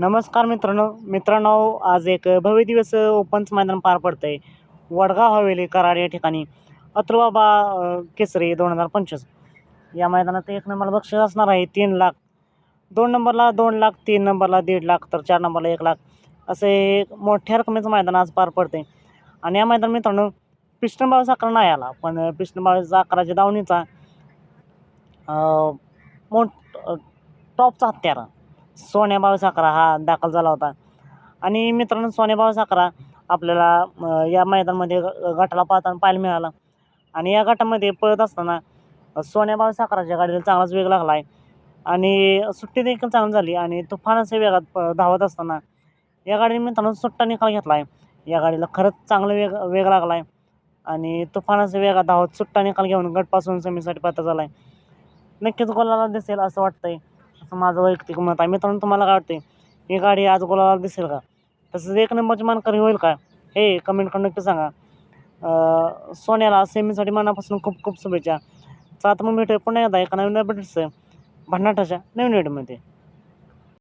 नमस्कार मित्रांनो. मित्रांनो आज एक भव्य दिवस ओपनचं मैदान पार पडतं आहे वडगाव हवेली कराड या ठिकाणी अत्रुबाबा अ, केसरी दोन हजार पंचवीस. या मैदानात एक नंबरला बक्षीस असणार आहे तीन लाख. दोन नंबरला दोन लाख तीन नंबरला दीड लाख तर चार नंबरला एक लाख. असे एक मोठ्या रकमेचं मैदान आज पार पडते आणि या मैदान मित्रांनो पिष्णबावीचा अकरा नाही आला पण पिष्णबावीचा अकराच्या दावणीचा मोठ टॉपचा हत्यारा. सोन्याभाऊ साखरा हा दाखल झाला होता. आणि मित्रांनो सोन्याभाऊ साखरा आपल्याला या मैदानामध्ये ग- गटाला पाहताना पाहायला मिळाला. आणि या गटामध्ये पळत असताना सोन्याभाऊ साखराच्या गाडीला चांगलाच वेग लागला आहे. आणि सुट्टी देखील चांगली झाली आणि तुफानाच्या वेगात प- धावत असताना या गाडीने मित्रांनो सुट्टा निकाल घेतला आहे. या गाडीला खरंच चांगला वेग वेग लागला आहे. आणि तुफानाचा वेगात धावत सुट्टा निकाल घेऊन गटपासून सेमीसाठी पात्र झाला आहे. नक्कीच गोलाला दिसेल असं वाटतंय. असं माझं वैयक्तिक मत आहे. मित्रांनो तुम्हाला काय वाटते ही गाडी आज गोलाला दिसेल का? तसंच एक नंबरची मानकरी होईल का? हे कमेंट करून नक्की सांगा. सोन्याला सेमीसाठी मनापासून खूप खूप शुभेच्छा. तर आता मग भेटूया पुन्हा एकदा एका नवीन भेटचं भन्नाटाच्या नवीन व्हिडिओमध्ये